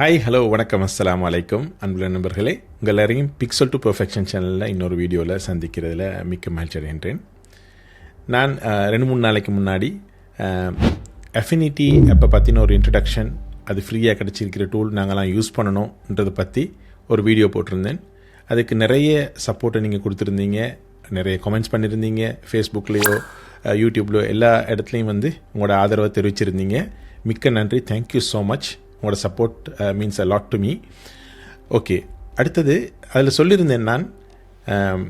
Hi hello வணக்கம் அஸ்லாம் வலைக்கம் அன்புள்ள நண்பர்களே உங்கள் எல்லாரையும் பிக்சல் டு பர்ஃபெக்ஷன் சேனலில் இன்னொரு வீடியோவில் சந்திக்கிறதுல மிக்க மகிழ்ச்சி அடைகின்றேன். நான் ரெண்டு மூணு நாளைக்கு முன்னாடி அஃபினிட்டி அப்போ பற்றின ஒரு இன்ட்ரடக்ஷன் அது ஃப்ரீயாக கிடச்சிருக்கிற டூல் நாங்கள்லாம் யூஸ் பண்ணணுன்றதை பற்றி ஒரு வீடியோ போட்டிருந்தேன். அதுக்கு நிறைய சப்போர்ட்டை நீங்கள் கொடுத்துருந்தீங்க நிறைய கமெண்ட்ஸ் பண்ணியிருந்தீங்க ஃபேஸ்புக்லேயோ யூடியூப்லையோ எல்லா இடத்துலையும் வந்து உங்களோட ஆதரவை தெரிவிச்சிருந்தீங்க. மிக்க நன்றி தேங்க்யூ ஸோ மச் உங்களோட support means a lot to me okay அடுத்தது அதில் சொல்லியிருந்தேன் நான் um,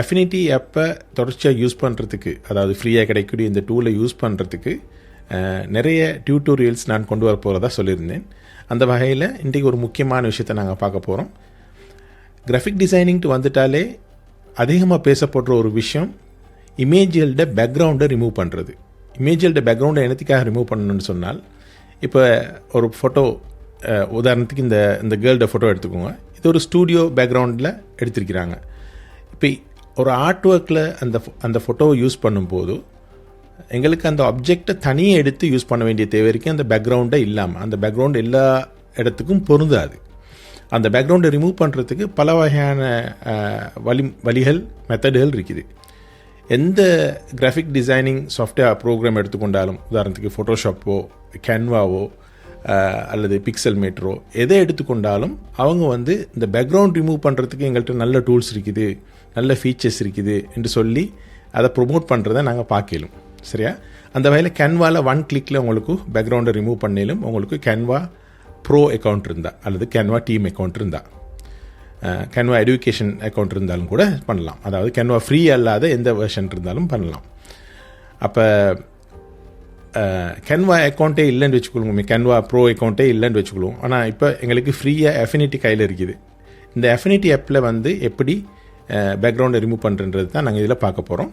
அஃபினிட்டி ஆப்பை தொடர்ச்சியாக யூஸ் பண்ணுறதுக்கு அதாவது ஃப்ரீயாக கிடைக்கக்கூடிய இந்த டூலை யூஸ் பண்ணுறதுக்கு uh, நிறைய டியூட்டோரியல்ஸ் நான் கொண்டு வர போகிறதா சொல்லியிருந்தேன். அந்த வகையில் இன்றைக்கு ஒரு முக்கியமான விஷயத்தை நாங்கள் பார்க்க போகிறோம் கிராஃபிக் டிசைனிங்ட்டு வந்துட்டாலே அதிகமாக பேசப்படுற ஒரு விஷயம் இமேஜியல்ட பேக்ரவுண்டை ரிமூவ் பண்ணுறது இமேஜியல்ட பேக்ரவுண்டை என்னத்துக்காக ரிமூவ் பண்ணணும்னு சொன்னால் இப்போ ஒரு ஃபோட்டோ உதாரணத்துக்கு இந்த இந்த கேர்ள்ட ஃபோட்டோ எடுத்துக்கோங்க. இது ஒரு ஸ்டூடியோ பேக்ரவுண்டில் எடுத்திருக்கிறாங்க. இப்போ ஒரு ஆர்ட் ஒர்க்கில் அந்த அந்த ஃபோட்டோவை யூஸ் பண்ணும்போது எங்களுக்கு அந்த ஆப்ஜெக்டை தனியாக எடுத்து யூஸ் பண்ண வேண்டிய தேவை இருக்குது அந்த பேக்ரவுண்டை இல்லாமல் அந்த பேக்ரவுண்ட் எல்லா இடத்துக்கும் பொருந்தாது. அந்த பேக்ரவுண்டை ரிமூவ் பண்ணுறதுக்கு பல வகையான வழி வழிகள் மெத்தடுகள் இருக்குது. எந்த கிராஃபிக் டிசைனிங் சாஃப்ட்வேர் ப்ரோக்ராம் எடுத்துக்கொண்டாலும் உதாரணத்துக்கு ஃபோட்டோஷாப்போ கேன்வாவோ அல்லது பிக்சல் மீட்டரோ எதை எடுத்துக்கொண்டாலும் அவங்க வந்து இந்த பேக்ரவுண்ட் ரிமூவ் பண்ணுறதுக்கு எங்கள்கிட்ட நல்ல டூல்ஸ் இருக்குது நல்ல ஃபீச்சர்ஸ் இருக்குது என்று சொல்லி அதை ப்ரொமோட் பண்ணுறதை நாங்கள் பார்க்கலும். சரியா? அந்த வகையில் கேன்வாவில் ஒன் கிளிக்கில் உங்களுக்கு பேக்ரவுண்டை ரிமூவ் பண்ணிலும் உங்களுக்கு கேன்வா ப்ரோ அக்கௌண்ட் இருந்தால் அல்லது கேன்வா டீம் அக்கௌண்ட் இருந்தால் கேன்வா எடுக்கேஷன் அக்கௌண்ட் இருந்தாலும் கூட பண்ணலாம். அதாவது கேன்வா ஃப்ரீ அல்லாத எந்த வெர்ஷன் இருந்தாலும் பண்ணலாம். அப்போ கேன்வா அக்கௌண்ட்டே இல்லைன்னு வச்சுக்கொள்ளுங்க. கேன்வா ப்ரோ அக்கௌண்ட்டே இல்லைன்னு வச்சுக்கொள்ளுவோம் ஆனால் இப்போ எங்களுக்கு ஃப்ரீயாக அஃபினிட்டி கையில் இருக்குது. இந்த அஃபினிட்டி ஆப்பில் வந்து எப்படி பேக்ரவுண்டை ரிமூவ் பண்ணுறது தான் நாங்கள் இதில் பார்க்க போகிறோம்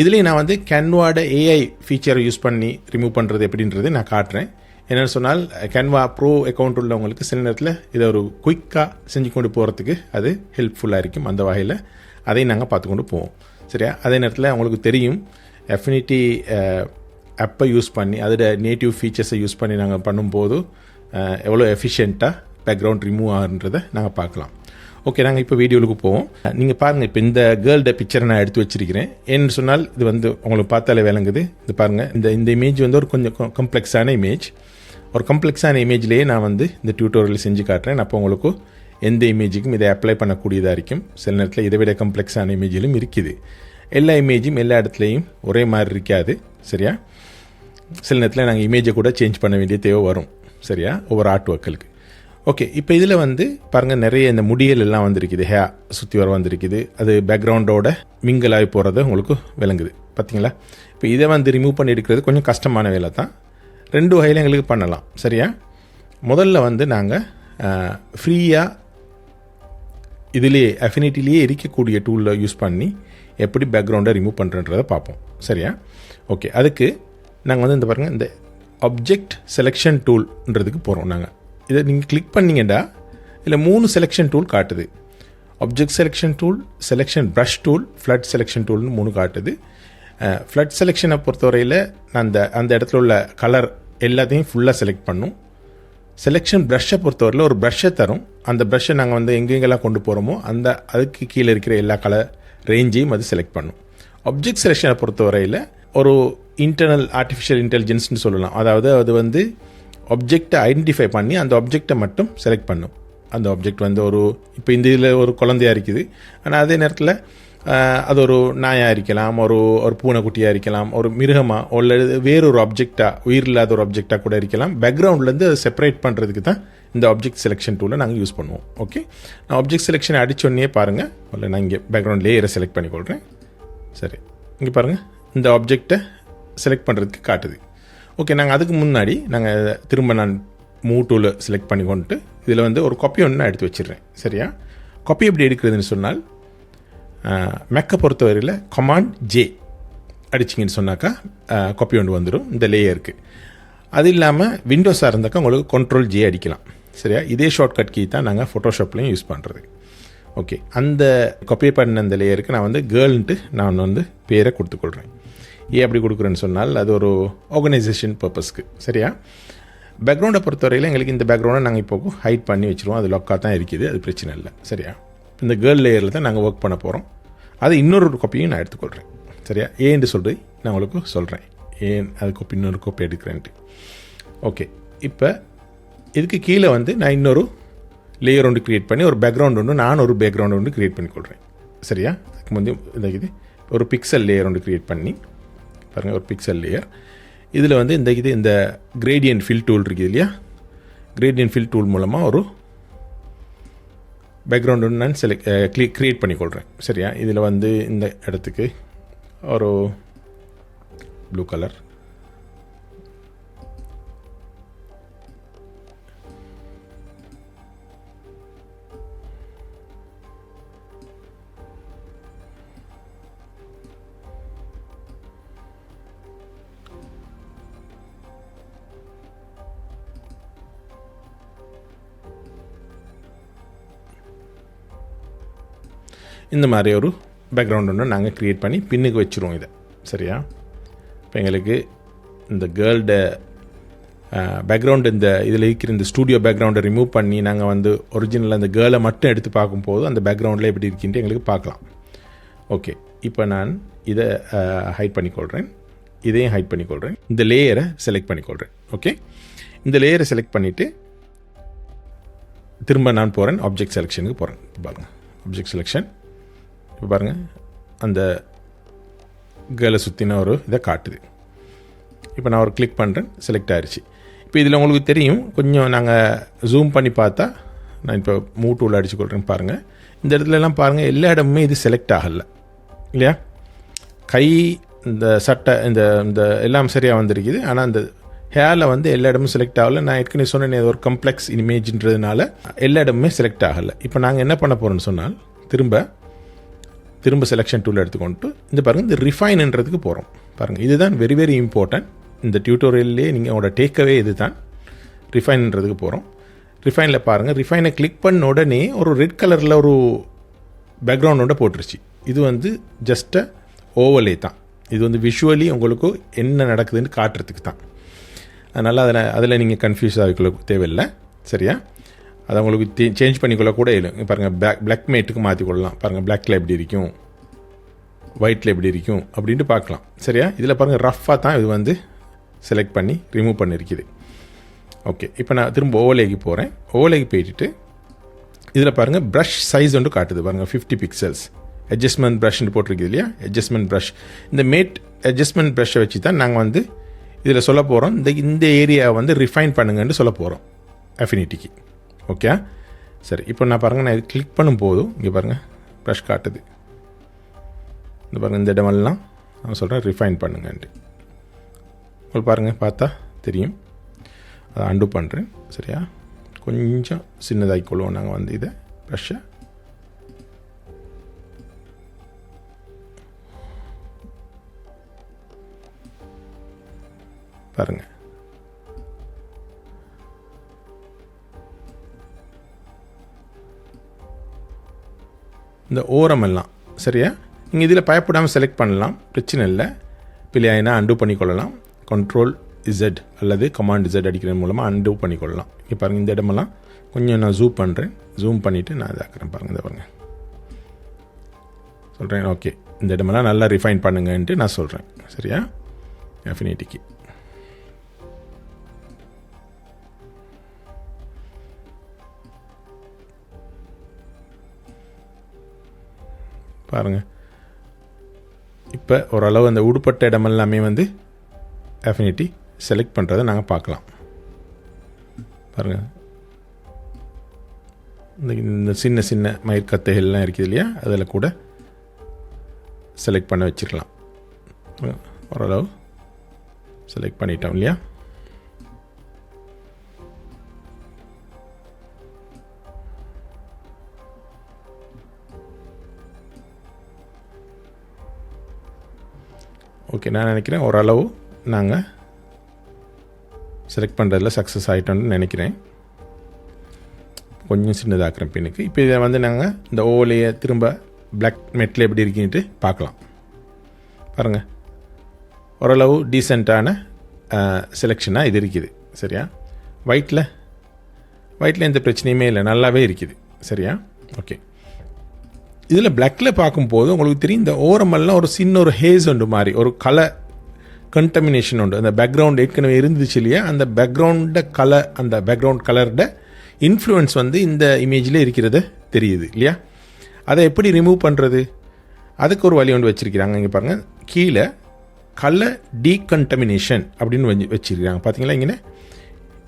இதுலேயும் நான் வந்து கேன்வாட ஏஐ ஃபீச்சரை யூஸ் பண்ணி ரிமூவ் பண்ணுறது எப்படின்றதை நான் காட்டுறேன். என்னென்னு சொன்னால் கேன்வா ப்ரோ அக்கௌண்ட் உள்ளவங்களுக்கு சில நேரத்தில் இதை ஒரு குயிக்காக செஞ்சு கொண்டு போகிறதுக்கு அது ஹெல்ப்ஃபுல்லாக இருக்கும் அந்த வகையில். அதையும் நாங்கள் பார்த்து கொண்டு போவோம். சரியா? அதே நேரத்தில் அவங்களுக்கு தெரியும் எஃபினிட்டி ஆப்பை யூஸ் பண்ணி அதோட நேட்டிவ் ஃபீச்சர்ஸை யூஸ் பண்ணி நாங்கள் பண்ணும்போது எவ்வளோ எஃபிஷியண்ட்டாக பேக்ரவுண்ட் ரிமூவ் ஆகுன்றதை நாங்கள் பார்க்கலாம். ஓகே நாங்கள் இப்போ வீடியோவுக்கு போவோம். நீங்கள் பாருங்கள் இப்போ இந்த கேர்ள்ட பிக்சரை நான் எடுத்து வச்சிருக்கிறேன். ஏன்னு சொன்னால் இது வந்து உங்களுக்கு பார்த்தாலே விளங்குது. இது பாருங்கள் இந்த இந்த இமேஜ் வந்து ஒரு கொஞ்சம் கம்ப்ளெக்ஸான இமேஜ் ஒரு கம்ப்ளெக்ஸான இமேஜ்லேயே நான் வந்து இந்த டியூட்டோரியல் செஞ்சு காட்டுறேன். அப்போ உங்களுக்கு எந்த இமேஜுக்கும் இதை அப்ளை பண்ணக்கூடியதாக இருக்கும். சில நேரத்தில் இதை விட கம்ப்ளெக்ஸான இமேஜிலும் இருக்குது. எல்லா இமேஜும் எல்லா இடத்துலையும் ஒரே மாதிரி இருக்காது சரியா? சில நேரத்தில் நாங்கள் இமேஜை கூட சேஞ்ச் பண்ண வேண்டிய தேவை வரும் சரியா? ஒவ்வொரு ஆர்ட் ஒர்க்களுக்கு ஓகே இப்போ இதில் வந்து பாருங்கள் நிறைய இந்த முடியல் எல்லாம் வந்திருக்குது ஹே சுற்றி வர வந்திருக்குது. அது பேக்ரவுண்டோட மிங்கலாகி போகிறது உங்களுக்கு விளங்குது பார்த்தீங்களா இப்போ இதை வந்து ரிமூவ் பண்ணி எடுக்கிறது கொஞ்சம் கஷ்டமான வேலை தான். ரெண்டு வகையில் எங்களுக்கு பண்ணலாம் சரியா? முதல்ல வந்து நாங்கள் ஃப்ரீயாக இதுலேயே அஃபினிட்டிலேயே இருக்கக்கூடிய டூலில் யூஸ் பண்ணி எப்படி பேக்ரவுண்டை ரிமூவ் பண்ணுறன்றதை பார்ப்போம். சரியா? ஓகே அதுக்கு நாங்கள் வந்து இந்த பாருங்கள் இந்த ஆப்ஜெக்ட் செலெக்ஷன் டூல்ன்றதுக்கு போகிறோம் நாங்கள் இதை நீங்கள் கிளிக் பண்ணீங்கடா இதில் மூணு செலெக்ஷன் டூல் காட்டுது. Object selection tool selection brush tool flood selection டூல்னு மூணு காட்டுது. ஃப்ளட் செலெக்ஷனை பொறுத்தவரையில் அந்த அந்த இடத்துல உள்ள கலர் எல்லாத்தையும் ஃபுல்லாக செலக்ட் பண்ணும். செலெக்ஷன் ப்ரஷ்ஷை பொறுத்தவரையில் ஒரு ப்ரஷ்ஷை தரும். அந்த ப்ரஷ்ஷை நாங்கள் வந்து எங்கெங்கெல்லாம் கொண்டு போகிறோமோ அந்த அதுக்கு கீழே இருக்கிற எல்லா கலர் ரேஞ்சையும் அது செலக்ட் பண்ணும். ஆப்ஜெக்ட் செலெக்ஷனை பொறுத்தவரையில் ஒரு இன்டர்னல் ஆர்டிஃபிஷியல் இன்டெலிஜென்ஸ்னு சொல்லலாம். அதாவது அது வந்து ஆப்ஜெக்டை ஐடென்டிஃபை பண்ணி அந்த ஆப்ஜெக்டை மட்டும் செலக்ட் பண்ணும். அந்த ஆப்ஜெக்ட் வந்து ஒரு இப்போ இந்த இதில் ஒரு குழந்தையா இருக்குது. ஆனால் அதே நேரத்தில் அது ஒரு நாயாக இருக்கலாம் ஒரு ஒரு பூனைக்குட்டியாக இருக்கலாம் ஒரு மிருகமாக அல்லது வேறொரு ஆப்ஜெக்டாக உயிர் இல்லாத ஒரு ஆப்ஜெக்டாக கூட இருக்கலாம். பேக்ரவுண்ட்லேருந்து அதை செப்பரேட் பண்ணுறதுக்கு தான் இந்த ஆப்ஜெக்ட் செலெக்ஷன் டூலை நாங்கள் யூஸ் பண்ணுவோம். ஓகே நான் ஆப்ஜெக்ட் செலெக்ஷன் அடிச்சோடனே பாருங்கள் இல்லை நான் இங்கே பேக்ரவுண்ட் லேயரை செலக்ட் பண்ணிக்கொள்கிறேன் சரி. இங்கே பாருங்கள் இந்த ஆப்ஜெக்டை செலக்ட் பண்ணுறதுக்கு காட்டுது. ஓகே நாங்கள் அதுக்கு முன்னாடி நாங்கள் திரும்ப நான் மூ டூலை செலக்ட் பண்ணி கொண்டு இதில் வந்து ஒரு காப்பி ஒன்று நான் எடுத்து வச்சிடுறேன். சரியா? காப்பி எப்படி எடுக்கிறதுன்னு சொன்னால் மெக்கை பொறுத்தவரையில் கமாண்ட் ஜே அடிச்சிங்கன்னு சொன்னாக்கா காப்பி ஒன்று வந்துடும் இந்த லேயருக்கு அது இல்லாமல் விண்டோஸாக இருந்தாக்கா உங்களுக்கு கண்ட்ரோல் ஜே அடிக்கலாம். சரியா? இதே ஷார்ட்கட் கீ தான் நாங்கள் ஃபோட்டோஷாப்லேயும் யூஸ் பண்ணுறது ஓகே அந்த காப்பி பண்ண அந்த லேயருக்கு நான் வந்து கேர்ள்ன்ட்டு நான் வந்து பேரை கொடுத்துக்கொள்கிறேன் ஏன் அப்படி கொடுக்குறேன்னு சொன்னால் அது ஒரு ஆர்கனைசேஷன் பர்பஸ்க்கு சரியா? பேக்ரவுண்டை பொறுத்தவரையில் எங்களுக்கு இந்த பேக்ரவுண்டை நாங்கள் இப்போ ஹைட் பண்ணி வச்சுருவோம். அது லொக்காக தான் இருக்குது. அது பிரச்சனை இல்லை. சரியா? இந்த கேர்ள் லேயரில் தான் நாங்கள் ஒர்க் பண்ண போகிறோம் அது இன்னொரு காப்பியும் நான் எடுத்துக்கொள்கிறேன் சரியா? ஏன்னு சொல்லி நான் உங்களுக்கு சொல்கிறேன் ஏன் அது காப்பி இன்னொரு காப்பி எடுக்கிறேன்ட்டு. ஓகே இப்போ இதுக்கு கீழே வந்து நான் இன்னொரு லேயர் ஒன்று க்ரியேட் பண்ணி ஒரு பேக்ரவுண்ட் ஒன்று நான் ஒரு பேக்ரவுண்ட் ஒன்று க்ரியேட் பண்ணிக்கொள்கிறேன் சரியா? அதுக்கு முந்தைய இந்த இது ஒரு பிக்சல் லேயர் ஒன்று க்ரியேட் பண்ணி பாருங்கள் ஒரு பிக்சல் லேயர் இதில் வந்து இந்த இது இந்த கிரேடியன்ட் ஃபில் டூல் இருக்குது இல்லையா? கிரேடியன்ட் ஃபில் டூல் மூலமாக ஒரு பேக்ரவுண்டு நான் செலக்ட் க்ளீ க்ரியேட் பண்ணிக்கொள்கிறேன் சரியா? இதில் வந்து இந்த இடத்துக்கு ஒரு ப்ளூ கலர் இந்த மாதிரி ஒரு பேக்ரவுண்ட் ஒன்று நாங்கள் க்ரியேட் பண்ணி பின்னுக்கு வச்சுருவோம் இதை. சரியா? இப்போ எங்களுக்கு இந்த கேர்ள்ட பேக்ரவுண்டு இந்த இதில் இருக்கிற இந்த ஸ்டூடியோ பேக்ரவுண்டை ரிமூவ் பண்ணி நாங்கள் வந்து ஒரிஜினல் அந்த கேர்ளை மட்டும் எடுத்து பார்க்கும்போது அந்த பேக்ரவுண்டில் எப்படி இருக்குன்ட்டு எங்களுக்கு பார்க்கலாம். ஓகே இப்போ நான் இதை ஹைட் பண்ணிக்கொள்கிறேன் இதையும் ஹைட் பண்ணிக்கொள்கிறேன் இந்த லேயரை செலக்ட் பண்ணிக்கொள்கிறேன் ஓகே இந்த லேயரை செலக்ட் பண்ணிவிட்டு திரும்ப நான் போகிறேன் ஆப்ஜெக்ட் செலெக்ஷனுக்கு போகிறேன் பாருங்கள் ஆப்ஜெக்ட் செலெக்ஷன் இப்போ பாருங்கள் அந்த கேர்ளை சுற்றின ஒரு இதை காட்டுது. இப்போ நான் ஒரு கிளிக் பண்ணுறேன் செலக்ட் ஆயிடுச்சு இப்போ இதில் உங்களுக்கு தெரியும் கொஞ்சம் நாங்கள் ஜூம் பண்ணி பார்த்தா நான் இப்போ மூ அடிச்சு கொள்கிறேன் பாருங்கள் இந்த இடத்துலலாம் பாருங்கள் எல்லா இடமுமே இது செலக்ட் ஆகலை. இல்லையா? கை இந்த சட்டை இந்த இந்த எல்லாம் சரியாக வந்திருக்குது. ஆனால் அந்த ஹேரில் வந்து எல்லா இடமும் செலக்ட் ஆகலை. நான் ஏற்கனவே சொன்னேன் ஒரு கம்ப்ளெக்ஸ் இமேஜ்ன்றதுனால எல்லா இடமுமே செலக்ட் ஆகலை. இப்போ நாங்கள் என்ன பண்ண போகிறோம்னு சொன்னால் திரும்ப திரும்ப செலெக்ஷன் டூல் எடுத்துக்கொண்டு இந்த பாருங்கள் இந்த ரிஃபைன்ன்றதுக்கு போகிறோம் பாருங்கள் இதுதான் வெரி வெரி இம்பார்ட்டன்ட் இந்த டியூட்டோரியல்லே நீங்கள் டேக்கவே இது தான் ரிஃபைன்ன்றதுக்கு போகிறோம் ரிஃபைனில் பாருங்கள் ரிஃபைனை கிளிக் பண்ண உடனே ஒரு ரெட் கலரில் ஒரு பேக்ரவுண்டோட போட்டுருச்சு. இது வந்து ஜஸ்ட் ஓவலே தான். இது வந்து விஷுவலி உங்களுக்கு என்ன நடக்குதுன்னு காட்டுறதுக்கு தான். அதனால் அதில் அதில் நீங்கள் கன்ஃபியூஸ் ஆகிக்கொள்ள தேவையில்லை. சரியா? அதை உங்களுக்கு சேஞ்ச் பண்ணிக்கொள்ள கூட இல்லை பாருங்கள் பிளாக் பிளாக் மேட்டுக்கு மாற்றிக்கொள்ளலாம் பாருங்கள் பிளாக்கில் எப்படி இருக்கும்? ஒயிட்டில் எப்படி இருக்கும்? அப்படின்ட்டு பார்க்கலாம். சரியா? இதில் பாருங்கள் ரஃப்பாக தான் இது வந்து செலக்ட் பண்ணி ரிமூவ் பண்ணியிருக்குது ஓகே இப்போ நான் திரும்ப ஓவலேக்கு போகிறேன் ஓவலேக்கு போயிட்டு இதில் பாருங்கள் ப்ரஷ் சைஸ் ஒன்று காட்டுது. பாருங்கள் ஃபிஃப்டி பிக்சல்ஸ் அட்ஜஸ்ட்மெண்ட் ப்ரஷ்னு போட்டிருக்கு இல்லையா? அட்ஜஸ்ட்மெண்ட் ப்ரஷ் இந்த மேட் அட்ஜஸ்ட்மெண்ட் ப்ரஷ்ஷை வச்சு தான் நாங்கள் வந்து இதில் சொல்ல போகிறோம் இந்த இந்த ஏரியாவை வந்து ரிஃபைன் பண்ணுங்கன்னு சொல்ல போகிறோம் அஃபினிட்டிக்கு ஓகே சரி இப்போ நான் பாருங்கள் நான் இது கிளிக் பண்ணும் போதும் இங்கே பாருங்கள் ப்ரஷ் காட்டுது. இந்த பாருங்கள் இந்த இடமெல்லாம் நான் சொல்கிறேன் ரிஃபைன் பண்ணுங்கன்ட்டு. உங்களுக்கு பாருங்கள் பார்த்தா தெரியும். அதை அண்டு பண்ணுறேன் சரியா? கொஞ்சம் சின்னதாகி கொள்வோம் நாங்கள் வந்து இதை ப்ரெஷ்ஷை பாருங்கள் இந்த ஓரமெல்லாம் சரியா? நீங்கள் இதில் பயப்படாமல் செலக்ட் பண்ணலாம் பிரச்சனை இல்லை. பிள்ளையாயினா அண்டு பண்ணிக்கொள்ளலாம். கண்ட்ரோல் இசட் அல்லது கமாண்ட் இசட் அடிக்கிறது மூலமாக அண்டு பண்ணிக்கொள்ளலாம். இங்கே பாருங்கள் இந்த இடமெல்லாம் கொஞ்சம் நான் ஜூம் பண்ணுறேன் ஜூம் பண்ணிவிட்டு நான் இதாக்குறேன் பாருங்கள் இதை பாருங்கள் சொல்கிறேன் ஓகே இந்த இடமெல்லாம் நல்லா ரிஃபைன் பண்ணுங்கன்ட்டு நான் சொல்கிறேன் சரியா? அஃபினிட்டிக்கு பாருங்கள் இப்போ ஓரளவு அந்த உடுப்பட்ட இடமெல்லாமே வந்து அஃபினிட்டி செலக்ட் பண்ணுறதை நாங்கள் பார்க்கலாம். பாருங்கள் இந்த இந்த சின்ன சின்ன மயிர்கத்தைகள்லாம் இருக்குது இல்லையா? அதில் கூட செலக்ட் பண்ண வச்சுக்கலாம். ஓரளவு செலக்ட் பண்ணிட்டோம் இல்லையா? ஓகே நான் நினைக்கிறேன் ஓரளவு நாங்கள் செலக்ட் பண்ணுறதுல சக்ஸஸ் ஆகிட்டோம்னு நினைக்கிறேன். கொஞ்சம் சின்னதாக்குறேன் பின்னுக்கு. இப்போ இதை வந்து நாங்கள் இந்த ஓலையை திரும்ப பிளாக் மெட்டில் எப்படி இருக்குன்ட்டு பார்க்கலாம். பாருங்கள் ஓரளவு டீசெண்டான செலெக்ஷனாக இது இருக்குது. சரியா? ஒயிட்டில் ஒயிட்டில் எந்த பிரச்சனையுமே இல்லை. நல்லாவே இருக்குது. சரியா? ஓகே இதில் பிளக்கில் பார்க்கும்போது உங்களுக்கு தெரியும் இந்த ஓரமெல்லாம் ஒரு சின்ன ஒரு ஹேஸ் உண்டு மாதிரி ஒரு கலர் கண்டமினேஷன் உண்டு. அந்த பேக்ரவுண்ட் ஏற்கனவே இருந்துச்சு இல்லையா? அந்த பேக்ரவுண்ட கலர் அந்த பேக்ரவுண்ட் கலரோட இன்ஃப்ளூயன்ஸ் வந்து இந்த இமேஜில் இருக்கிறது தெரியுது இல்லையா? அதை எப்படி ரிமூவ் பண்ணுறது அதுக்கு ஒரு வழி ஒன்று வச்சுருக்கிறாங்க இங்கே பாருங்கள் கீழே கலர் டீகண்டமினேஷன் அப்படின்னு வச்சு வச்சுருக்காங்க பார்த்தீங்களா இங்கே?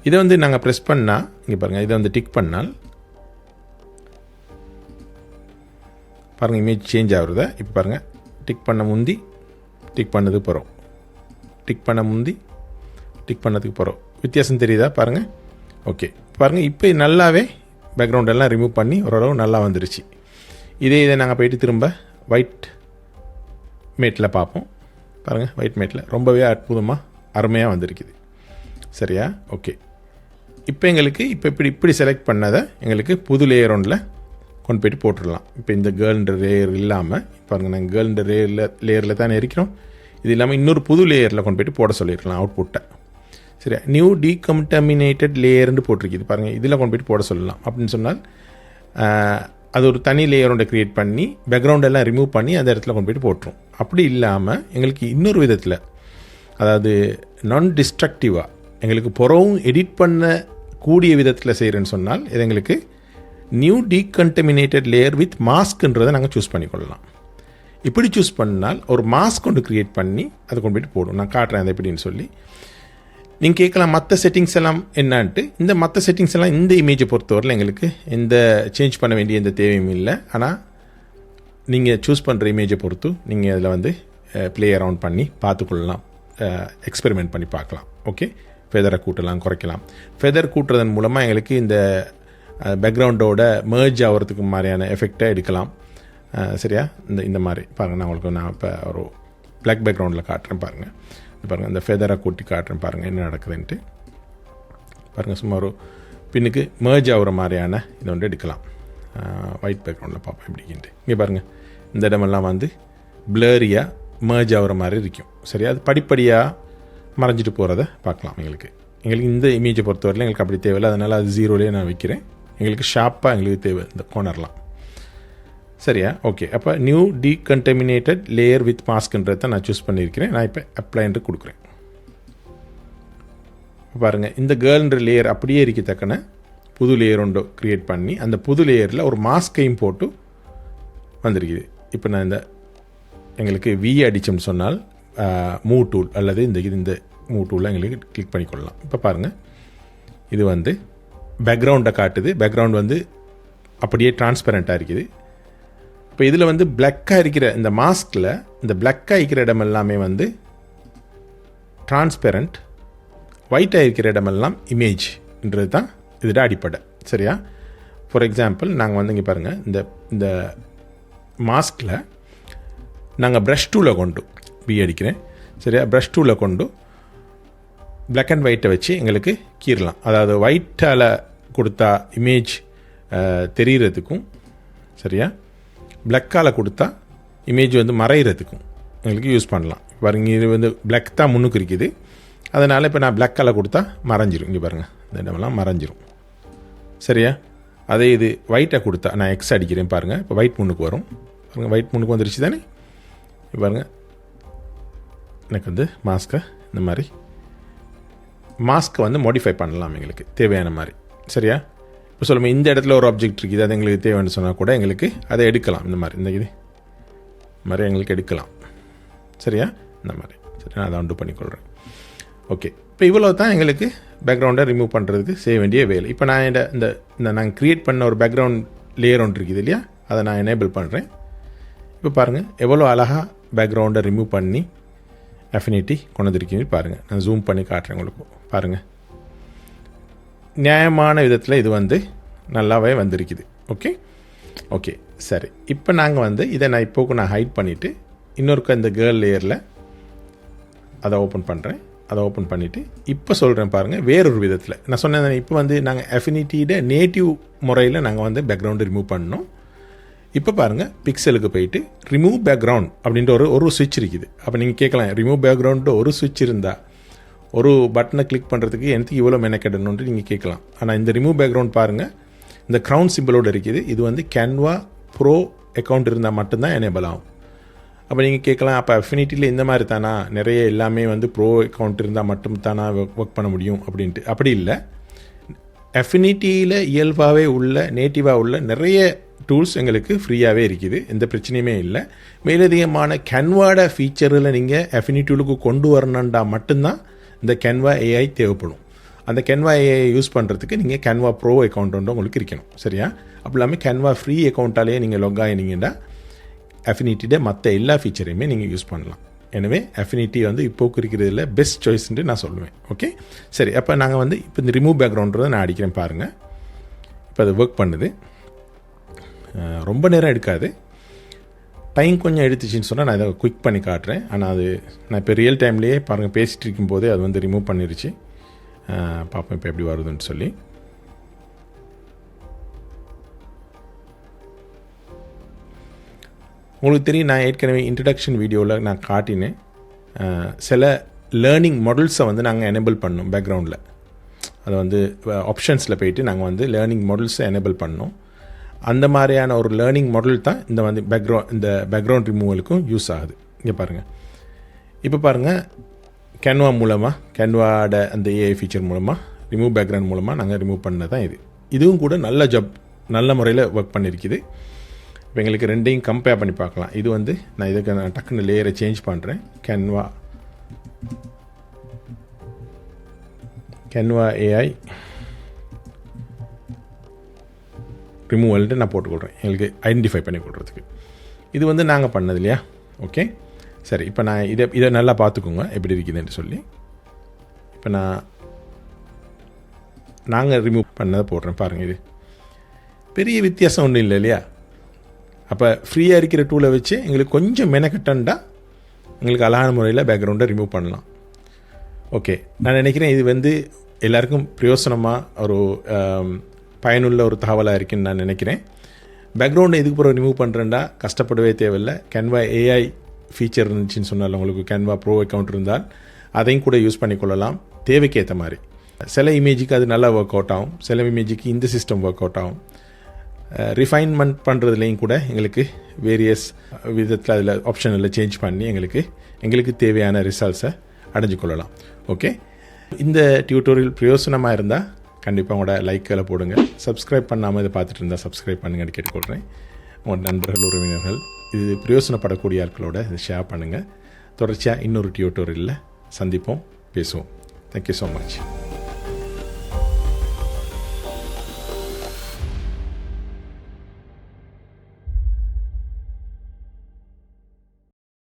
இதை வந்து நாங்கள் ப்ரெஸ் பண்ணால் இங்கே பாருங்கள் இதை வந்து டிக் பண்ணால் பாருங்கள் இமேஜ் சேஞ்ச் ஆகுறத. இப்போ பாருங்கள் டிக் பண்ண முந்தி டிக் பண்ணது போகிறோம் டிக் பண்ண முந்தி டிக் பண்ணதுக்கு போகிறோம் வித்தியாசம் தெரியுதா? பாருங்கள் ஓகே பாருங்கள் இப்போ நல்லாவே பேக்ரவுண்ட் எல்லாம் ரிமூவ் பண்ணி ஓரளவு நல்லா வந்துருச்சு. இதே இதை நாங்கள் போயிட்டு திரும்ப ஒயிட் மேட்டில் பார்ப்போம். பாருங்கள் ஒயிட் மேட்டில் ரொம்பவே அற்புதமாக அருமையாக வந்திருக்குது. சரியா? ஓகே இப்போ எங்களுக்கு இப்போ இப்படி இப்படி செலக்ட் பண்ணதை எங்களுக்கு புது லேயர் ஒன்றில் கொண்டு போயிட்டு போட்டுடலாம். இப்போ இந்த கேர்ள்ன்ற லேயர் இல்லாமல் பாருங்கள் நாங்கள் கேர்ள்ன்ற லேயரில் லேயரில் தானே இருக்கிறோம். இது இல்லாமல் இன்னொரு புது லேயரில் கொண்டு போயிட்டு போட சொல்லியிருக்கலாம் அவுட்புட்டை சரியா? நியூ டீகம்டமினேட்டட் லேயர்னு போட்டிருக்குது பாருங்கள் இதில் கொண்டு போயிட்டு போட சொல்லலாம். அப்படின்னு சொன்னால் அது ஒரு தனி லேயர் ஒன்றை க்ரியேட் பண்ணி பேக்ரவுண்ட் எல்லாம் ரிமூவ் பண்ணி அந்த இடத்துல கொண்டு போயிட்டு போட்டுரும். அப்படி இல்லாமல் எங்களுக்கு இன்னொரு விதத்தில் அதாவது நான் டிஸ்ட்ரக்டிவாக எங்களுக்கு புறவும் எடிட் பண்ண கூடிய விதத்தில் செய்கிறேன்னு சொன்னால் இது எங்களுக்கு நியூ டீகண்டமினேட்டட் லேயர் வித் மாஸ்க்ன்றதை நாங்கள் சூஸ் பண்ணிக்கொள்ளலாம். இப்படி சூஸ் பண்ணால் ஒரு மாஸ்க் ஒன்று க்ரியேட் பண்ணி அதை கொண்டு போயிட்டு போடும் நான் காட்டுறேன் அதை எப்படின்னு சொல்லி. நீங்கள் கேட்கலாம் மற்ற செட்டிங்ஸ் எல்லாம் என்னான்ட்டு. இந்த மற்ற செட்டிங்ஸ் எல்லாம் இந்த இமேஜை பொறுத்தவரையில் எங்களுக்கு எந்த சேஞ்ச் பண்ண வேண்டிய எந்த தேவையும் இல்லை. ஆனால் நீங்கள் சூஸ் பண்ணுற இமேஜை பொறுத்து நீங்கள் அதில் வந்து ப்ளே அரவுண்ட் பண்ணி பார்த்துக்கொள்ளலாம். எக்ஸ்பெரிமெண்ட் பண்ணி பார்க்கலாம். ஓகே ஃபெதரை கூட்டலாம் குறைக்கலாம். ஃபெதர் கூட்டுறதன் மூலமாக எங்களுக்கு இந்த பேக்ரவுண்டோட மேர்ஜ் ஆகிறதுக்கு மாதிரியான எஃபெக்டை எடுக்கலாம். சரியா? இந்த இந்த மாதிரி. பாருங்கள் நான் உங்களுக்கு நான் இப்போ ஒரு பிளாக் பேக்ரவுண்டில் காட்டுறேன் பாருங்கள் பாருங்கள் இந்த ஃபெதரை கூட்டி காட்டுறேன் பாருங்கள் என்ன நடக்குதுன்ட்டு. பாருங்கள் சும்மா ஒரு பின்னுக்கு மேர்ஜ் ஆகிற மாதிரியான இதை வந்து எடுக்கலாம். ஒயிட் பேக்ரவுண்டில் பார்ப்போம் இப்படின்ட்டு இங்கே பாருங்கள் இந்த இடமெல்லாம் வந்து பிளரியாக மேர்ஜ் ஆகிற மாதிரி இருக்கும். சரியா? அது படிப்படியாக மறைஞ்சிட்டு போகிறத பார்க்கலாம் எங்களுக்கு. எங்களுக்கு இந்த இமேஜை பொறுத்தவரையில் எங்களுக்கு அப்படி தேவையில்லை. அதனால் அது ஜீரோலேயே நான் வைக்கிறேன். எங்களுக்கு ஷார்ப்பாக எங்களுக்கு தேவை இந்த கோனர்லாம் சரியா? ஓகே அப்போ நியூ டீகண்டமினேட்டட் லேயர் வித் மாஸ்க்ன்றதை நான் சூஸ் பண்ணியிருக்கிறேன். நான் இப்போ அப்ளைன்ட்டு கொடுக்குறேன். பாருங்கள் இந்த கேர்ள்ன்ற லேயர் அப்படியே இருக்கத்தக்கன புது லேயர் ஒன்று க்ரியேட் பண்ணி அந்த புது லேயரில் ஒரு மாஸ்கையும் போட்டு வந்திருக்குது. இப்போ நான் இந்த எங்களுக்கு வி அடித்தோம்னு சொன்னால் மூ டூல் அல்லது இந்த இது இந்த மூ டூலில் எங்களுக்கு கிளிக் பண்ணிக்கொள்ளலாம். இப்போ பாருங்கள் இது வந்து பேக்ரவுண்டை காட்டுது. பேக்ரவுண்ட் வந்து அப்படியே டிரான்ஸ்பரண்ட்டாக இருக்குது. இப்போ இதில் வந்து பிளக்காக இருக்கிற இந்த மாஸ்கில் இந்த பிளக்காக இருக்கிற இடம் எல்லாமே வந்து டிரான்ஸ்பெரண்ட் ஒயிட்டாக இருக்கிற இடமெல்லாம் இமேஜ்ன்றது தான் இதோட அடிப்படை. சரியா? ஃபார் எக்ஸாம்பிள் நாங்கள் வந்து இங்கே பாருங்கள் இந்த இந்த மாஸ்கில் நாங்கள் ப்ரஷ் டூவில் கொண்டு பி அடிக்கிறேன். சரியா? ப்ரஷ் டூவில் கொண்டு பிளாக் அண்ட் ஒயிட்டை வச்சு எங்களுக்கு கீறலாம். அதாவது ஒயிட்டால் கொடுத்தா இமேஜ் தெரிகிறதுக்கும் சரியா? பிளக்கால் கொடுத்தா இமேஜ் வந்து மறைகிறதுக்கும் எங்களுக்கு யூஸ் பண்ணலாம். பாருங்க இது வந்து பிளக் தான் முன்னுக்கு இருக்குது. அதனால் இப்போ நான் பிளக்கால் கொடுத்தா மறைஞ்சிரும். இங்கே பாருங்கள் இந்த இடமெல்லாம் மறைஞ்சிரும். சரியா? அதே இது ஒயிட்டை கொடுத்தா நான் எக்ஸ் அடிக்கிறேன் பாருங்கள் இப்போ ஒயிட் முன்னுக்கு வரும். பாருங்கள் ஒயிட் முன்னுக்கு வந்துருச்சு தானே? பாருங்கள் எனக்கு வந்து மாஸ்க்கை இந்த மாதிரி மாஸ்க்கை வந்து மாடிஃபை பண்ணலாம் எங்களுக்கு தேவையான மாதிரி. சரியா? இப்போ சொல்லுங்கள் இந்த இடத்துல ஒரு ஆப்ஜெக்ட் இருக்குது அது எங்களுக்கு தேவைன்னு சொன்னால் கூட எங்களுக்கு அதை எடுக்கலாம் இந்த மாதிரி இந்த இது. மாதிரி எங்களுக்கு எடுக்கலாம். சரியா? இந்த மாதிரி. சரி நான் அதை உண்டு பண்ணிக்கொள்கிறேன் ஓகே இப்போ இவ்வளோ தான் எங்களுக்கு பேக்ரவுண்டை ரிமூவ் பண்ணுறதுக்கு செய்ய வேண்டிய வேலை. இப்போ நான் இந்த இந்த இந்த நாங்கள் க்ரியேட் பண்ண ஒரு பேக்ரவுண்ட் லேயர் ஒன்று இருக்குது இல்லையா? அதை நான் எனேபிள் பண்ணுறேன் இப்போ பாருங்கள் எவ்வளோ அழகாக பேக்ரவுண்டை ரிமூவ் பண்ணி அஃபினிட்டி கொண்டு வந்துருக்கீங்க பாருங்கள் நான் ஜூம் பண்ணி காட்டுறேன் உங்களுக்கு. பாருங்கள் நியாயமான விதத்தில் இது வந்து நல்லாவே வந்திருக்குது. ஓகே ஓகே சரி. இப்போ நாங்கள் வந்து இதை நான் இப்போக்கு நான் ஹைட் பண்ணிவிட்டு இன்னொருக்கு இந்த கேர்ள் லேயரில் அதை ஓப்பன் பண்ணுறேன் அதை ஓப்பன் பண்ணிவிட்டு இப்போ சொல்கிறேன் பாருங்கள் வேறொரு விதத்தில். நான் சொன்னேன் இப்போ வந்து நாங்கள் அஃபினிட்டியோட நேட்டிவ் முறையில் நாங்கள் வந்து பேக்ரவுண்டு ரிமூவ் பண்ணோம். இப்போ பாருங்கள் பிக்சலுக்கு போயிட்டு ரிமூவ் பேக்ரவுண்ட் அப்படின்ற ஒரு ஒரு சுவிட்ச் இருக்குது. அப்போ நீங்கள் கேட்கலாம் ரிமூவ் பேக்ரவுண்டு ஒரு சுவிட்ச் இருந்தால் ஒரு பட்டனை கிளிக் பண்ணுறதுக்கு எனக்கு இவ்வளோ மெனக்கெடணுன்ட்டு நீங்கள் கேட்கலாம். ஆனால் இந்த ரிமூவ் பேக்ரவுண்ட் பாருங்கள் இந்த க்ரௌன் சிம்பிளோடு இருக்குது. இது வந்து கேன்வா ப்ரோ அக்கௌண்ட் இருந்தால் மட்டும்தான் எனேபிள் ஆகும். அப்போ நீங்கள் கேட்கலாம் அப்போ அஃபினிட்டியில் இந்த மாதிரி தானா? நிறைய எல்லாமே வந்து ப்ரோ அக்கௌண்ட் இருந்தால் மட்டும் தானா ஒர்க் பண்ண முடியும் அப்படின்ட்டு. அப்படி இல்லை. அஃபினிட்டியில் இயல்பாகவே உள்ள நேட்டிவாக உள்ள நிறைய டூல்ஸ் எங்களுக்கு ஃப்ரீயாகவே இருக்குது. எந்த பிரச்சனையுமே இல்லை. மேலதிகமான கன்வாட ஃபீச்சரில் நீங்கள் அஃபினிட்டியூலுக்கு கொண்டு வரணுண்டா மட்டும்தான் இந்த கேன்வா ஏஐ தேவைப்படும். அந்த கேன்வா ஏஐ யூஸ் பண்ணுறதுக்கு நீங்கள் கேன்வா ப்ரோ அக்கௌண்ட் உங்களுக்கு இருக்கணும். சரியா? அப்படி இல்லாமல் கேன்வா ஃப்ரீ அக்கௌண்ட்டாலேயே நீங்கள் லொக் ஆகினீங்கன்னா அஃபினிட்டியோட மற்ற எல்லா ஃபீச்சரையுமே நீங்கள் யூஸ் பண்ணலாம். எனவே அஃபினிட்டி வந்து இப்போக்கு இருக்கிறதுல பெஸ்ட் சாய்ஸ்ன்ட்டு நான் சொல்லுவேன். ஓகே சரி அப்போ நாங்கள் வந்து இப்போ இந்த ரிமூவ் பேக்ரவுண்ட்றதை நான் அடிக்கிறேன் பாருங்கள் இப்போ அது ஒர்க் பண்ணுது. ரொம்ப நேரம் எடுக்காது. டைம் கொஞ்சம் எடுத்துச்சின்னு சொன்னால் நான் இதை குயிக் பண்ணி காட்டுறேன். ஆனால் அது நான் இப்போ ரியல் டைம்லேயே பாருங்கள் பேசிகிட்டு இருக்கும்போதே அது வந்து ரிமூவ் பண்ணிருச்சு. பார்ப்போம் இப்போ எப்படி வருதுன்னு சொல்லி. உங்களுக்கு தெரியும் நான் ஏற்கனவே இன்ட்ரடக்ஷன் வீடியோவில் நான் காட்டினேன். சில லேர்னிங் மாடல்ஸை வந்து நாங்கள் எனேபிள் பண்ணோம் பேக்ரவுண்டில் அதை வந்து ஆப்ஷன்ஸில் போயிட்டு நாங்கள் வந்து லேர்னிங் மாடல்ஸை எனேபிள் பண்ணோம். அந்த மாதிரியான ஒரு லேர்னிங் மாடல் தான் இந்த வந்து பேக்ரவுண்ட் இந்த பேக்ரவுண்ட் ரிமூவலுக்கும் யூஸ் ஆகுது. இங்கே பாருங்கள் இப்போ பாருங்கள் கேன்வா மூலமாக கேன்வாட அந்த ஏஐ ஃபீச்சர் மூலமாக ரிமூவ் பேக்ரவுண்ட் மூலமாக நாங்கள் ரிமூவ் பண்ணது தான் இது. இதுவும் கூட நல்ல ஜப் நல்ல முறையில் ஒர்க் பண்ணியிருக்குது இப்போ எங்களுக்கு ரெண்டையும் கம்பேர் பண்ணி பார்க்கலாம். இது வந்து நான் இதுக்கு நான் டக்குன்னு லேயரை சேஞ்ச் பண்ணுறேன் கேன்வா கேன்வா ஏஐ ரிமூவல்ட்டு நான் போட்டுக்கொள்கிறேன் எங்களுக்கு ஐடென்டிஃபை பண்ணி கொடுறதுக்கு இது வந்து நாங்கள் பண்ணது இல்லையா? ஓகே சரி இப்போ நான் இதை இதை நல்லா பார்த்துக்கோங்க. எப்படி இருக்குதுன்னு சொல்லி. இப்போ நான் நாங்கள் ரிமூவ் பண்ணதை போடுறேன். பாருங்கள் இது. பெரிய வித்தியாசம் ஒன்றும் இல்லை இல்லையா? அப்போ ஃப்ரீயாக இருக்கிற டூலை வச்சு எங்களுக்கு கொஞ்சம் மெனக்கட்டண்டா எங்களுக்கு அழகான முறையில் பேக்ரவுண்டை ரிமூவ் பண்ணலாம். ஓகே நான் நினைக்கிறேன் இது வந்து எல்லாருக்கும் பிரயோசனமாக ஒரு பயனுள்ள ஒரு தகவலாக இருக்குன்னு நான் நினைக்கிறேன். பேக்ரவுண்டை இதுக்கு பிறகு ரிமூவ் பண்ணுறேன்டா கஷ்டப்படவே தேவையில்லை. கேன்வா ஏஐ ஃபீச்சர் இருந்துச்சுன்னு சொன்னால் உங்களுக்கு கேன்வா ப்ரோ அக்கௌண்ட் இருந்தால் அதையும் கூட யூஸ் பண்ணிக்கொள்ளலாம். தேவைக்கு ஏற்ற மாதிரி. சில இமேஜுக்கு அது நல்லா ஒர்க் அவுட் ஆகும். சில இமேஜுக்கு இந்த சிஸ்டம் ஒர்க் அவுட் ஆகும். ரிஃபைன்மெண்ட் பண்ணுறதுலேயும் கூட எங்களுக்கு வேரியஸ் விதத்தில் அதில் ஆப்ஷனில் சேஞ்ச் பண்ணி எங்களுக்கு எங்களுக்கு தேவையான ரிசல்ட்ஸை அடைஞ்சு கொள்ளலாம் ஓகே இந்த டியூட்டோரியல் பிரயோசனமாக இருந்தால் கண்டிப்பாக உங்களோட லைக்கில் போடுங்க. சப்ஸ்கிரைப் பண்ணாமல் இதை பார்த்துட்டு இருந்தால் சப்ஸ்கிரைப் பண்ணுங்கன்னு கேட்டுக்கொள்கிறேன் உங்கள் நண்பர்கள் உறவினர்கள் இது பிரயோசனப்படக்கூடிய ஆட்களோட இதை ஷேர் பண்ணுங்கள் தொடர்ச்சியாக இன்னொரு டியூட்டோரியலில் சந்திப்போம் பேசுவோம். Thank you so much